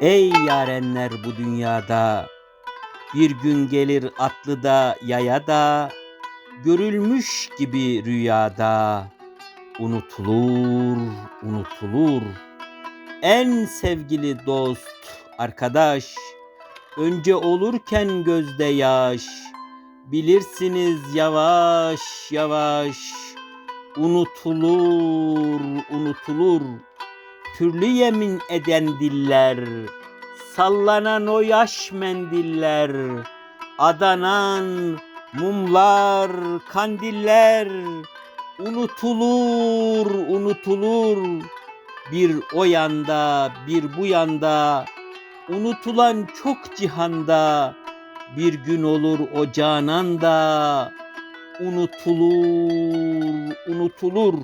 Ey yarenler bu dünyada, bir gün gelir atlı da yaya da, görülmüş gibi rüyada, unutulur, unutulur. En sevgili dost, arkadaş, önce olurken gözde yaş, bilirsiniz yavaş yavaş, unutulur, unutulur. Türlü yemin eden diller, sallanan o yaş mendiller, adanan mumlar, kandiller, unutulur, unutulur. Bir o yanda, bir bu yanda, unutulan çok cihanda, bir gün olur o cananda, unutulur, unutulur.